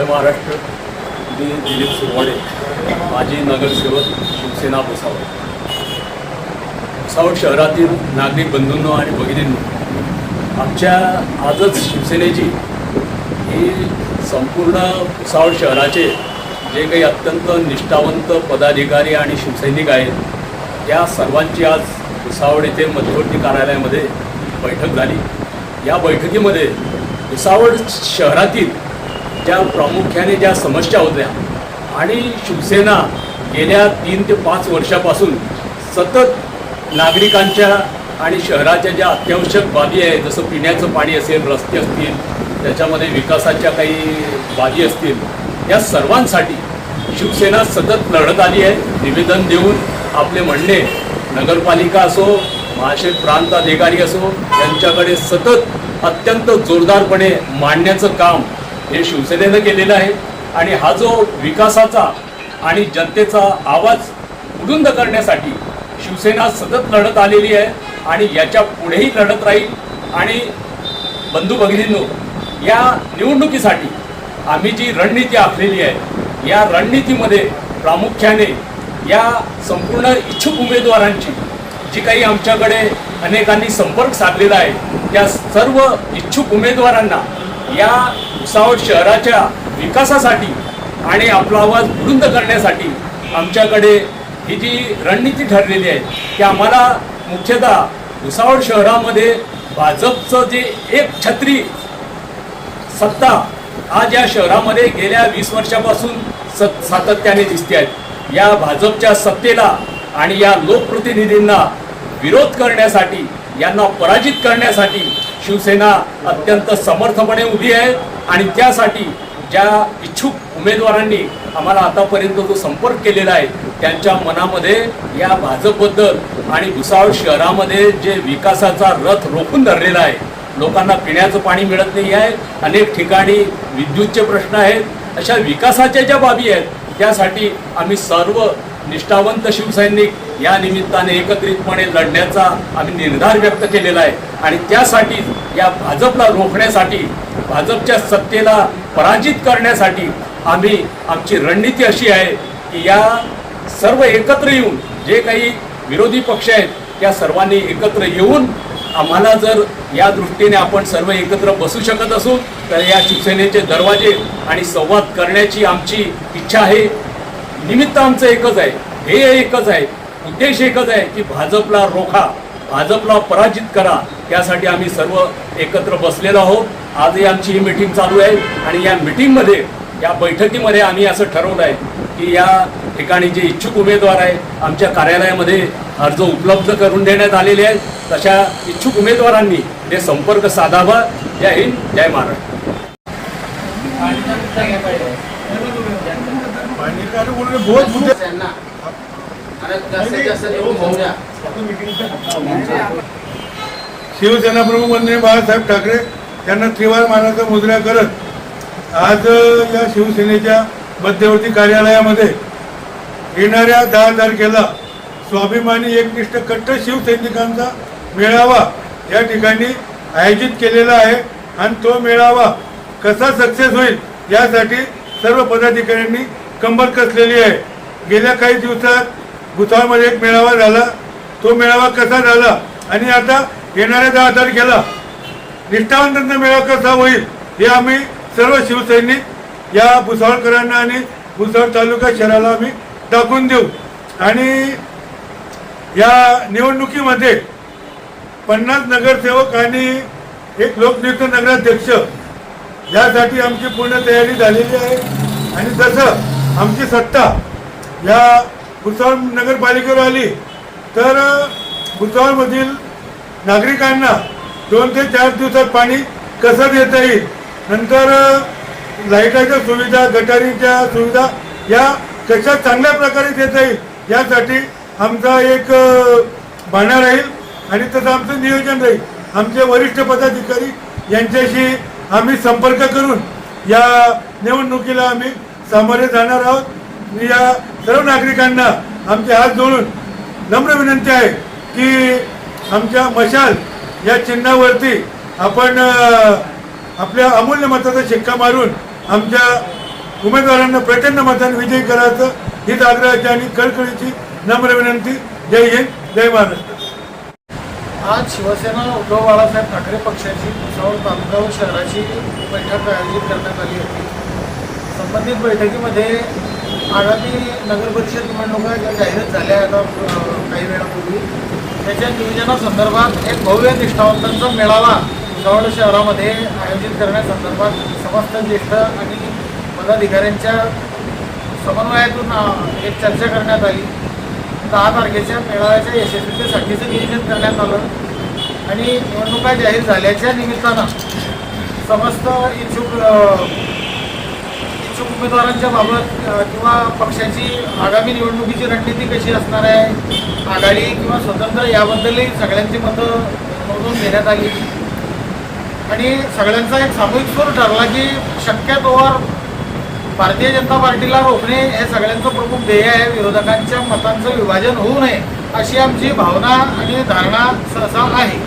जय महाराष्ट्र मी दिलीप सुरवाडे माजी नगरसेवक शिवसेना भुसावळ. भुसावळ शहरातील नागरिक बंधूंनो आणि भगिनींनो आमच्या आजच शिवसेनेची ही संपूर्ण भुसावळ शहराचे जे काही अत्यंत निष्ठावंत पदाधिकारी आणि शिवसैनिक आहेत या सर्वांची आज भुसावळ येथे मध्यवर्ती कार्यालयामध्ये बैठक झाली. या बैठकीमध्ये भुसावळ शहरातील ज्या प्रामुख्याने ज्या समस्या होत्या आणि शिवसेना गेल्या तीन ते पाच वर्षापासून सतत नागरिकांच्या आणि शहराच्या ज्या अत्यावश्यक बाबी आहेत जसं पिण्याचं पाणी असेल रस्ते असतील त्याच्यामध्ये विकासाच्या काही बाबी असतील या सर्वांसाठी शिवसेना सतत लढत आली आहे. निवेदन देऊन आपले म्हणणे नगरपालिका असो महाशय प्रांत अधिकारी असो यांच्याकडे सतत अत्यंत जोरदारपणे मांडण्याचं काम हे शिवसेनेनं केलेलं आहे. आणि हा जो विकासाचा आणि जनतेचा आवाज बुलंद करण्यासाठी शिवसेना सतत लढत आलेली आहे आणि याच्या पुढेही लढत राहील. आणि बंधू भगिनींनो या निवडणुकीसाठी आम्ही जी रणनीती आखलेली आहे या रणनीतीमध्ये प्रामुख्याने या संपूर्ण इच्छुक उमेदवारांची जी काही आमच्याकडे अनेकांनी संपर्क साधलेला आहे त्या सर्व इच्छुक उमेदवारांना या भुसावळ शहराच्या विकासासाठी आणि आपला आवाज बुलंद करण्यासाठी आमच्याकडे ही जी रणनीती ठरलेली आहे की आम्हाला मुख्यतः भुसावळ शहरामध्ये भाजपचं जे एक छत्री सत्ता आज या शहरामध्ये गेल्या वीस वर्षापासून सत सातत्याने दिसते आहेत या भाजपच्या सत्तेला आणि या लोकप्रतिनिधींना विरोध करण्यासाठी यांना पराजित करण्यासाठी शिवसेना अत्यंत समर्थपणे उभी आहे आणि त्यासाठी ज्या इच्छुक उमेदवारांनी आम्हाला आतापर्यंत जो संपर्क केलेला आहे त्यांच्या मनामध्ये या भाजपबद्दल आणि भुसावळ शहरामध्ये जे विकासाचा रथ रोखून धरलेला आहे लोकांना पिण्याचं पाणी मिळत नाही आहे अनेक ठिकाणी विद्युतचे प्रश्न आहेत अशा विकासाच्या ज्या बाबी आहेत त्यासाठी आम्ही सर्व निष्ठावंत शिवसैनिक या निमित्ताने एकत्रितपणे लढण्याचा आम्ही निर्धार व्यक्त केलेला आहे. आणि त्यासाठी या भाजपला रोखण्यासाठी भाजपच्या सत्तेला पराजित करण्यासाठी आम्ही आमची रणनीती अशी आहे की या सर्व एकत्र येऊन जे काही विरोधी पक्ष आहेत त्या सर्वांनी एकत्र येऊन आम्हाला जर या दृष्टीने आपण सर्व एकत्र बसू शकत असू तर या शिवसेनेचे दरवाजे आणि संवाद करण्याची आमची इच्छा आहे. निमित्त आमचं एकच आहे. ध्येय एकच आहे. उद्देश एकच आहे की भाजपला रोखा भाजपला पराजित करा. त्यासाठी आम्ही सर्व एकत्र बसलेलो आहोत. आजही आमची ही मिटिंग चालू आहे आणि या मिटिंगमध्ये या बैठकीमध्ये आम्ही असं ठरवलं आहे की या ठिकाणी जे इच्छुक उमेदवार आहेत आमच्या कार्यालयामध्ये अर्ज उपलब्ध करून देण्यात आलेले आहेत. तशा इच्छुक उमेदवारांनी ते संपर्क साधावा. जय हिंद जय महाराष्ट्र. बहुत शिवसेना प्रमुख माननीय बाळासाहेब ठाकरे त्यांना त्रिवार मानाचा मुजरा करत आज या शिवसेनेच्या मध्यवर्ती कार्यालयामध्ये येणाऱ्या दहा तारखेला स्वाभिमानी एकनिष्ठ कट्टर शिवसैनिकांचा मेळावा या ठिकाणी आयोजित केलेला आहे आणि तो मेळावा कसा सक्सेस होईल यासाठी सर्व पदाधिकाऱ्यांनी कंबर कसलेली आहे. गेल्या काही दिवसात भुसावळमध्ये एक मेळावा झाला. तो मेळावा कसा झाला? आणि आता येणाऱ्या दहा तारखेला निष्ठावंतांचा मेळावा कसा होईल? हे आम्ही सर्व शिवसैनिक या भुसावळकरांना आणि भुसावळ तालुका शहराला आम्ही दाखवून देऊ. आणि या निवडणुकीमध्ये पन्नास नगरसेवक आणि एक लोकनियुक्त नगराध्यक्ष यासाठी आमची पूर्ण तयारी झालेली आहे. आणि तसं आमची सत्ता या भुसावळ नगरपालिकेवर आली तर भुसावळमधील नागरिकांना दोन ते चार दिवसात पाणी कसं देता येईल? नंतर लाईटाच्या सुविधा गटारीच्या सुविधा या कशा चांगल्या प्रकारे देता येईल? यासाठी आमचा एक बाणा राहील आणि तसं आमचं नियोजन राहील. आमचे वरिष्ठ पदाधिकारी यांच्याशी आम्ही संपर्क करून या निवडणुकीला आम्ही सामोरे जाणार आहोत. या सर्व नागरिकांना आमचे हात जोडून नम्र विनंती आहे की आमच्या मशाल या चिन्हावरती आपण आपल्या अमूल्य मताचा शिक्का मारून आमच्या उमेदवारांना प्रचंड मताने विजयी करायचं हीच आग्रहाची आणि कळकळीची नम्र विनंती. जय हिंद जय महाराष्ट्र. आज शिवसेना उद्धव बाळासाहेब ठाकरे पक्षाची भुसावळ तालुका व शहराची बैठक आयोजित करण्यात आली होती. संबंधित बैठकीमध्ये आगामी नगर परिषद निवडणुका ज्या जाहीर झाल्या आहेत काही वेळापूर्वी त्याच्या नियोजनासंदर्भात एक भव्य निष्ठावंतांचा मेळावा सवड शहरामध्ये आयोजित करण्यासंदर्भात समस्त ज्येष्ठ आणि पदाधिकाऱ्यांच्या समन्वयातून एक चर्चा करण्यात आली. दहा तारखेच्या मेळाव्याच्या यशस्वीतेसाठीचं नियोजन करण्यात आलं आणि निवडणुका जाहीर झाल्याच्या निमित्तानं समस्त इच्छुक इच्छुक उमेदवारांच्या बाबत किंवा पक्षाची आगामी निवडणुकीची रणनीती कशी असणार आहे आघाडी किंवा स्वतंत्र याबद्दलही सगळ्यांची मतं नोंदवून घेण्यात आली. आणि सगळ्यांचा एक सामूहिक स्वर ठरला की शक्यतोवर भारतीय जनता पार्टीला रोखणे हे सगळ्यांचं प्रमुख ध्येय आहे. विरोधकांच्या मतांचं विभाजन होऊ नये अशी आमची भावना आणि धारणा सहसा आहे.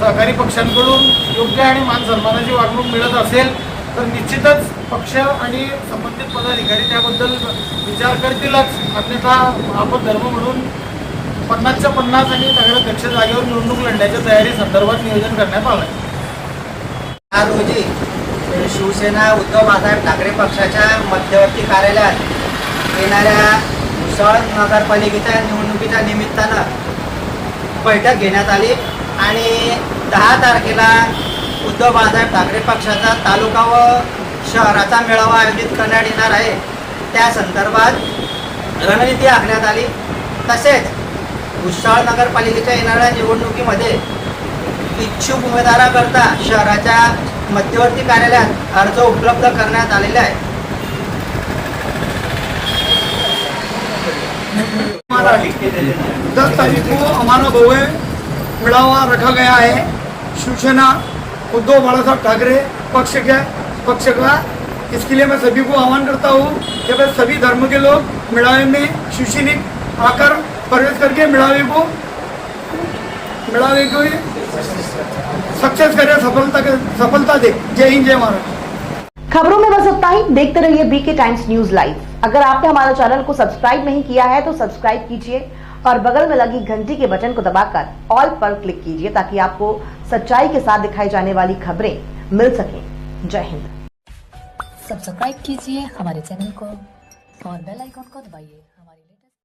सहकारी पक्षांकडून योग्य आणि मान सन्मानाची वागणूक मिळत असेल तर निश्चितच पक्ष आणि संबंधित पदाधिकारी त्याबद्दल विचार करतीलच. अन्यथा आपण धर्म म्हणून पन्नासच्या पन्नास आणि नगराध्यक्ष जागेवर निवडणूक लढण्याच्या तयारी संदर्भात नियोजन करण्यात आलं आहे आज रोजी शिवसेना उद्धव बाळासाहेब ठाकरे पक्षाच्या मध्यवर्ती कार्यालयात येणाऱ्या मुसळ नगरपालिकेच्या निवडणुकीच्या निमित्तानं बैठक घेण्यात आली आणि दहा तारखेला उद्धव बाळासाहेब ठाकरे पक्षाचा तालुका व शहराचा मेळावा आयोजित करण्यात येणार आहे. त्या संदर्भात रणनीती आखण्यात आली. तसेच भुसाळ नगरपालिकेच्या येणाऱ्या निवडणुकीमध्ये इच्छुक उमेदवाराकरता शहराच्या मध्यवर्ती कार्यालयात अर्ज उपलब्ध करण्यात आलेले आहे. दस तारीख को हमारा भव्य मेड़ावा रखा गया है शिवसेना उद्धव बाला साहब ठाकरे, पक्ष के, पक्ष का। इसके लिए मैं सभी को आह्वान करता हूँ कि भाई सभी धर्म के लोग मेड़ावे में शिवसैनिक आकर प्रवेश करके मेड़ावे को मेड़ावे को सक्सेस करे, सफलता सफलता दे। जय हिंद, जय महाराष्ट्र। खबरों में बस इतना ही। देखते रहिए बीके टाइम्स न्यूज़ लाइव अगर आपने हमारे चैनल को सब्सक्राइब नहीं किया है तो सब्सक्राइब कीजिए और बगल में लगी घंटी के बटन को दबाकर ऑल पर क्लिक कीजिए ताकि आपको सच्चाई के साथ दिखाई जाने वाली खबरें मिल सके। जय हिंद। सब्सक्राइब कीजिए हमारे चैनल को और बेल आइकॉन को दबाइए।